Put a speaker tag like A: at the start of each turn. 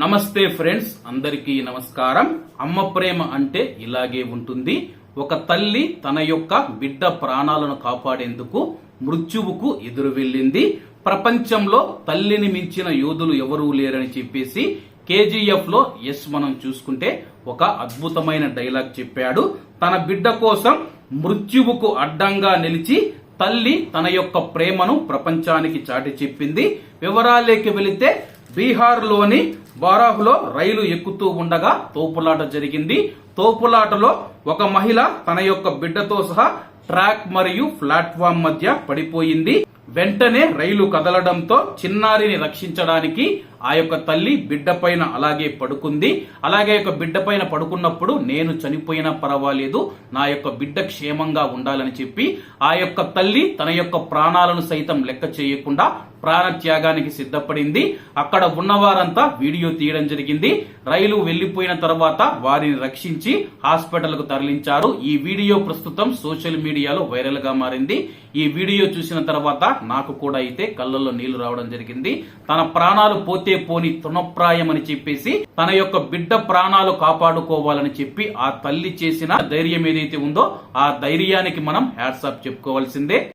A: నమస్తే ఫ్రెండ్స్ అందరికీ నమస్కారం. అమ్మ ప్రేమ అంటే ఇలాగే ఉంటుంది. ఒక తల్లి తన యొక్క బిడ్డ ప్రాణాలను కాపాడేందుకు మృత్యువుకు ఎదురు వెళ్ళింది. ప్రపంచంలో తల్లిని మించిన యోధులు ఎవరూ లేరని చెప్పేసి కేజీఎఫ్లో ఎస్ మనం చూసుకుంటే ఒక అద్భుతమైన డైలాగ్ చెప్పాడు. తన బిడ్డ కోసం మృత్యువుకు అడ్డంగా నిలిచి తల్లి తన యొక్క ప్రేమను ప్రపంచానికి చాటి చెప్పింది. వివరాలేకి వెళితే బీహార్లోని బారాహులో రైలు ఎక్కుతూ ఉండగా తోపులాట జరిగింది. తోపులాటలో ఒక మహిళ తన యొక్క బిడ్డతో సహా ట్రాక్ మరియు ప్లాట్ఫామ్ మధ్య పడిపోయింది. వెంటనే రైలు కదలడంతో చిన్నారిని రక్షించడానికి ఆ యొక్క తల్లి బిడ్డ పైన అలాగే పడుకుంది. అలాగే యొక్క బిడ్డ పైన పడుకున్నప్పుడు నేను చనిపోయినా పర్వాలేదు నా యొక్క బిడ్డ క్షేమంగా ఉండాలని చెప్పి ఆ యొక్క తల్లి తన యొక్క ప్రాణాలను సైతం లెక్క చేయకుండా ప్రాణత్యాగానికి సిద్ధపడింది. అక్కడ ఉన్నవారంతా వీడియో తీయడం జరిగింది. రైలు వెళ్ళిపోయిన తర్వాత వారిని రక్షించి హాస్పిటల్కు తరలించారు. ఈ వీడియో ప్రస్తుతం సోషల్ మీడియాలో వైరల్గా మారింది. ఈ వీడియో చూసిన తర్వాత నాకు కూడా అయితే కళ్ళల్లో నీళ్ళు రావడం జరిగింది. తన ప్రాణాలు పోతే పోని తృణప్రాయమని చెప్పేసి తన యొక్క బిడ్డ ప్రాణాలు కాపాడుకోవాలని చెప్పి ఆ తల్లి చేసిన ధైర్యం ఏదైతే ఉందో ఆ ధైర్యానికి మనం హ్యాట్సాప్ చెప్పుకోవాల్సిందే.